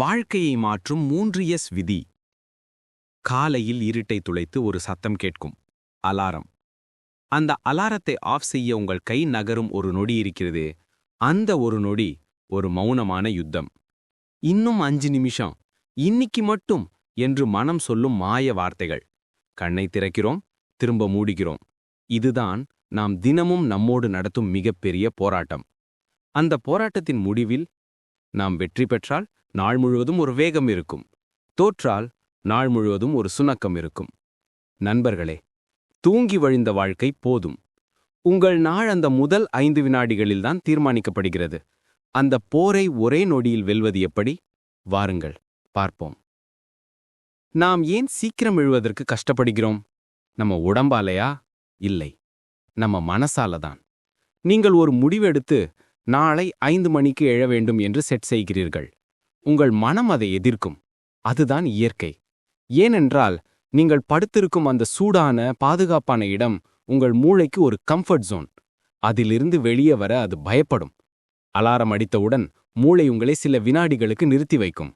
வாழ்க்கையை மாற்றும் மூன்று எஸ் விதி. காலையில் இருட்டை துளைத்து ஒரு சத்தம் கேட்கும். அலாரம். அந்த அலாரத்தை ஆஃப் செய்ய உங்கள் கை நகரும் ஒரு நொடி இருக்கிறதே. அந்த ஒரு நொடி ஒரு மௌனமான யுத்தம். இன்னும் அஞ்சு நிமிஷம். இன்னிக்கு மட்டும் என்று மனம் சொல்லும் மாய வார்த்தைகள். கண்ணை திறக்கிறோம் திரும்ப மூடுகிறோம் இதுதான் நாம் தினமும் நம்மோடு நடத்தும் மிகப்பெரிய போராட்டம். அந்த போராட்டத்தின் முடிவில் நாம் வெற்றி பெற்றால் நாள் முழுவதும் ஒரு வேகம் இருக்கும். தோற்றால் நாள் முழுவதும் ஒரு சுணக்கம் இருக்கும். நண்பர்களே தூங்கி வழிந்த வாழ்க்கை போதும். உங்கள் நாள் அந்த முதல் ஐந்து வினாடிகளில்தான் தீர்மானிக்கப்படுகிறது. அந்த போரை ஒரே நொடியில் வெல்வது எப்படி? வாருங்கள் பார்ப்போம். நாம் ஏன் சீக்கிரம் எழுவதற்கு கஷ்டப்படுகிறோம்? நம்ம உடம்பாலையா? இல்லை. நம்ம மனசால தான் நீங்கள் ஒரு முடிவெடுத்து நாளை ஐந்து மணிக்கு எழ வேண்டும் என்று செட் செய்கிறீர்கள். உங்கள் மனம் அதை எதிர்க்கும். அதுதான் இயற்கை. ஏனென்றால் நீங்கள் படுத்திருக்கும் அந்த சூடான பாதுகாப்பான இடம் உங்கள் மூளைக்கு ஒரு கம்ஃபர்ட் ஜோன் அதிலிருந்து வெளியே வர அது பயப்படும். அலாரம் அடித்தவுடன் மூளை உங்களை சில வினாடிகளுக்கு நிறுத்தி வைக்கும்.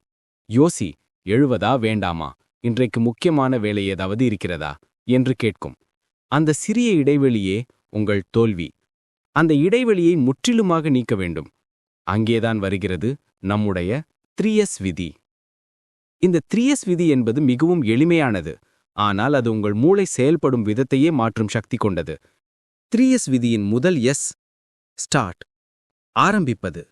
யோசி எழுவதா வேண்டாமா? இன்றைக்கு முக்கியமான வேலை ஏதாவது இருக்கிறதா? என்று கேட்கும். அந்த சிறிய இடைவெளியே உங்கள் தோல்வி. அந்த இடைவெளியை முற்றிலுமாக நீக்க வேண்டும். அங்கேதான் வருகிறது நம்முடைய த்ரீஎஸ் விதி. இந்த த்ரீஎஸ் விதி என்பது மிகவும் எளிமையானது ஆனால் அது உங்கள் மூளை செயல்படும் விதத்தையே மாற்றும் சக்தி கொண்டது. த்ரீஎஸ் விதியின் முதல் எஸ் ஸ்டார்ட். ஆரம்பிப்பது.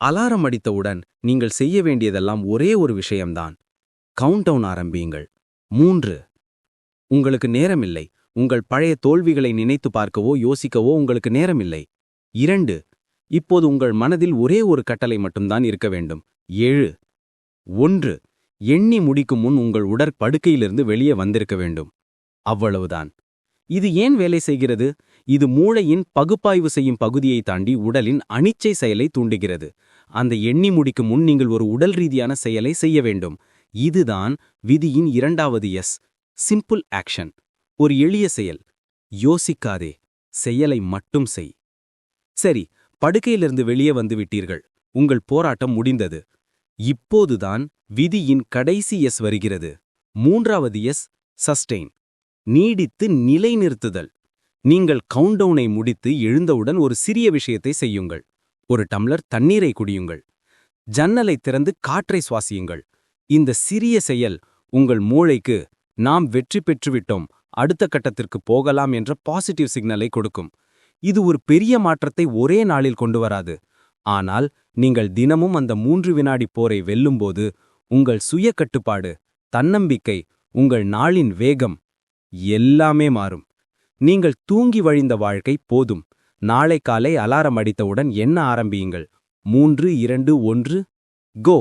அலாரம் அடித்தவுடன் நீங்கள் செய்ய வேண்டியதெல்லாம் ஒரே ஒரு விஷயம்தான். கவுண்டவுன் ஆரம்பியுங்கள். மூன்று. உங்களுக்கு நேரமில்லை. உங்கள் பழைய தோல்விகளை நினைத்து பார்க்கவோ யோசிக்கவோ உங்களுக்கு நேரமில்லை. இரண்டு. இப்போது உங்கள் மனதில் ஒரே ஒரு கட்டளை மட்டும்தான் இருக்க வேண்டும். ஏழு. ஒன்று. எண்ணி முடிக்கும் முன் உங்கள் உடற்படுக்கையிலிருந்து வெளியே வந்திருக்க வேண்டும். அவ்வளவுதான். இது ஏன் வேலை செய்கிறது? இது மூளையின் பகுப்பாய்வு செய்யும் பகுதியை தாண்டி உடலின் அனிச்சை செயலை தூண்டுகிறது. அந்த எண்ணி முடிக்கும் முன் நீங்கள் ஒரு உடல் ரீதியான செயலை செய்ய வேண்டும். இதுதான் விதியின் இரண்டாவது எஸ் சிம்பிள் ஆக்ஷன் ஒரு எளிய செயல். யோசிக்காதே. செயலை மட்டும் செய். சரி படுக்கையிலிருந்து வெளியே வந்து விட்டீர்கள். உங்கள் போராட்டம் முடிந்தது. இப்போதுதான் விதியின் கடைசி எஸ் வருகிறது. மூன்றாவது எஸ் சஸ்டெயின் நீடித்து நிலைநிறுத்துதல். நீங்கள் கவுண்டவுனை முடித்து எழுந்தவுடன் ஒரு சிறிய விஷயத்தை செய்யுங்கள். ஒரு டம்ளர் தண்ணீரை குடியுங்கள். ஜன்னலை திறந்து காற்றை சுவாசியுங்கள். இந்த சிறிய செயல் உங்கள் மூளைக்கு நாம் வெற்றி பெற்றுவிட்டோம் அடுத்த கட்டத்திற்கு போகலாம் என்ற பாசிட்டிவ் சிக்னலை கொடுக்கும். இது ஒரு பெரிய மாற்றத்தை ஒரே நாளில் கொண்டு வராது. ஆனால் நீங்கள் தினமும் அந்த மூன்று வினாடி போரை வெல்லும்போது உங்கள் சுய கட்டுப்பாடு தன்னம்பிக்கை உங்கள் நாளின் வேகம் எல்லாமே மாறும். நீங்கள் தூங்கி வழிந்த வாழ்க்கை போதும். நாளை காலை அலாரம் அடித்தவுடன் என்ன ஆரம்பியுங்கள்? மூன்று இரண்டு ஒன்று கோ!